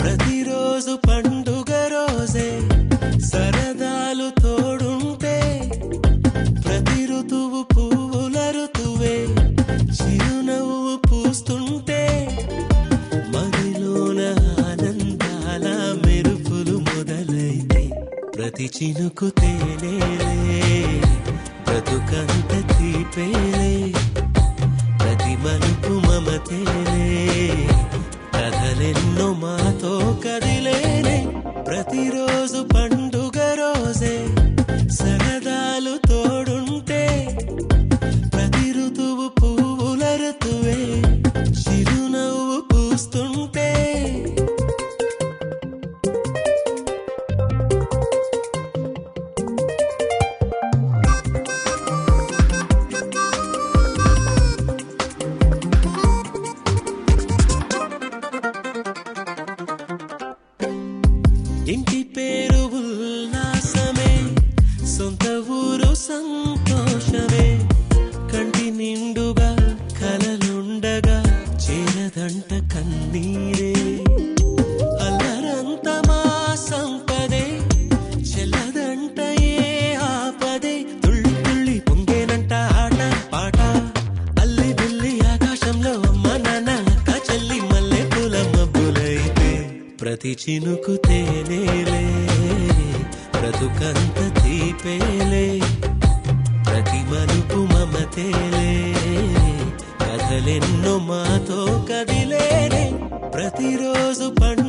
ప్రతిరోజు పండుగ రోజే తోడుంటే ప్రతి పువ్వుల పూస్తుంటే ఆనందాల మొదలైతే ప్రతి చినుకు తేనే పేరు ఉల్లాసమే సొంత ఊరు సంతోషమే. కంటి నిండుగా కలలుండగా చేరదంట కన్నీరే. అల్లరంత మా సంపదే చెల్లదంట ఏ ఆపదే. తుళ్ళి తుళ్ళి పొంగేనంట ఆట పాట. అల్లి బిల్లి ఆకాశంలో అమ్మ నాన్న చెల్లి మల్లె పూల మబ్బులైతే ప్రతి చినుకు తేనేలే బ్రతుకంత తీపేలే ప్రతి మలుపు మమతేలే కథలెన్నో మాతో కదిలేనే ప్రతిరోజు పండు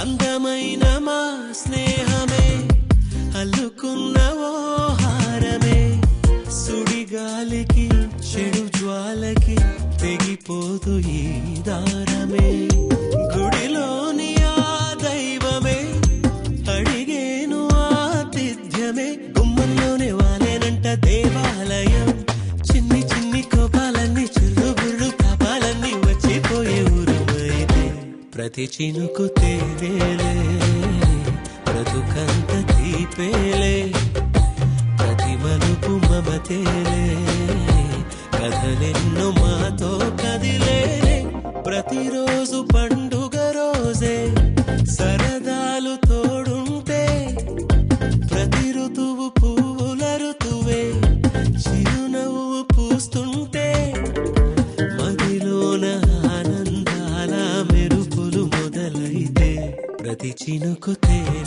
అందమైన మా స్నేహమే అల్లుకున్న ఓ హారమే. సుడిగాలికి చెడు జ్వాలకి తెగిపోదు ఈ దారమే. గుడిలోని ఆ దైవమే అడిగేను ఆతిథ్యమే. గుమ్మంలోనే వాలేనంట దేవాలయం ప్రతి చినుకు తేనేలే బ్రతుకంత తీపేలే ప్రతి మలుపు మమతేలే కథలెన్నో మాతో కదిలే ప్రతిరోజు పండు ఆనందాల మెరుపులు మొదలైతే ప్రతి చినుకు తేనేలే